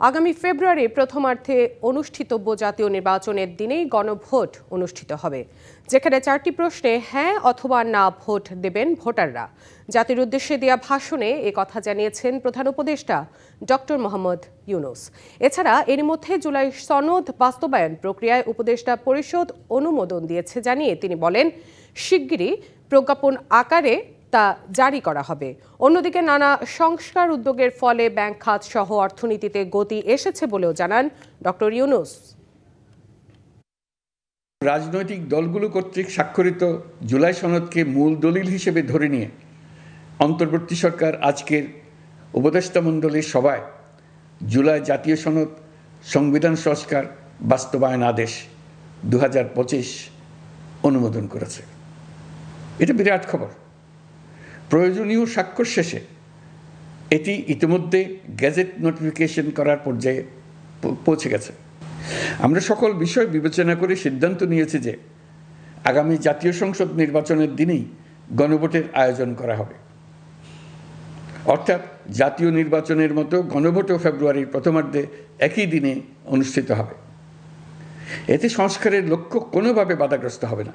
আগামী ফেব্রুয়ারি প্রথমার্ধে অনুষ্ঠিতব্য জাতীয় নির্বাচনের দিনেই গণভোট অনুষ্ঠিত হবে। যেখানে চারটি প্রশ্নে হ্যাঁ অথবা না ভোট দেবেন ভোটাররা। জাতির উদ্দেশ্যে দেওয়া ভাষণে এ কথা জানিয়েছেন প্রধান উপদেষ্টা ডক্টর মোহাম্মদ ইউনুস। এছাড়া এর মধ্যে জুলাই সনদ বাস্তবায়ন প্রক্রিয়ায় উপদেষ্টা পরিষদ অনুমোদন দিয়েছে জানিয়ে তিনি বলেন, শিগগিরই প্রজ্ঞাপন আকারে তা জারি করা হবে। অন্যদিকে নানা সংস্কার উদ্যোগের ফলে ব্যাংক, খাত সহ অর্থনীতিতে গতি এসেছে বলেও জানান ডক্টর ইউনুস। রাজনৈতিক দলগুলো কর্তৃক স্বাক্ষরিত জুলাই সনদকে মূল দলিল হিসেবে ধরে নিয়ে অন্তর্বর্তী সরকার আজকের উপদেষ্টা মণ্ডলীর সভায় জুলাই জাতীয় সনদ সংবিধান সংস্কার বাস্তবায়ন আদেশ দু হাজার পঁচিশ অনুমোদন করেছে। এটা বিরাট খবর। প্রয়োজনীয় স্বাক্ষর শেষে এটি ইতিমধ্যে গ্যাজেট নোটিফিকেশন করার পর্যায়ে পৌঁছে গেছে। আমরা সকল বিষয় বিবেচনা করে সিদ্ধান্ত নিয়েছি যে আগামী জাতীয় সংসদ নির্বাচনের দিনেই গণভোটের আয়োজন করা হবে। অর্থাৎ জাতীয় নির্বাচনের মতো গণভোটও ফেব্রুয়ারির প্রথমার্ধে একই দিনে অনুষ্ঠিত হবে। এতে সংস্কারের লক্ষ্য কোনোভাবে বাধাগ্রস্ত হবে না।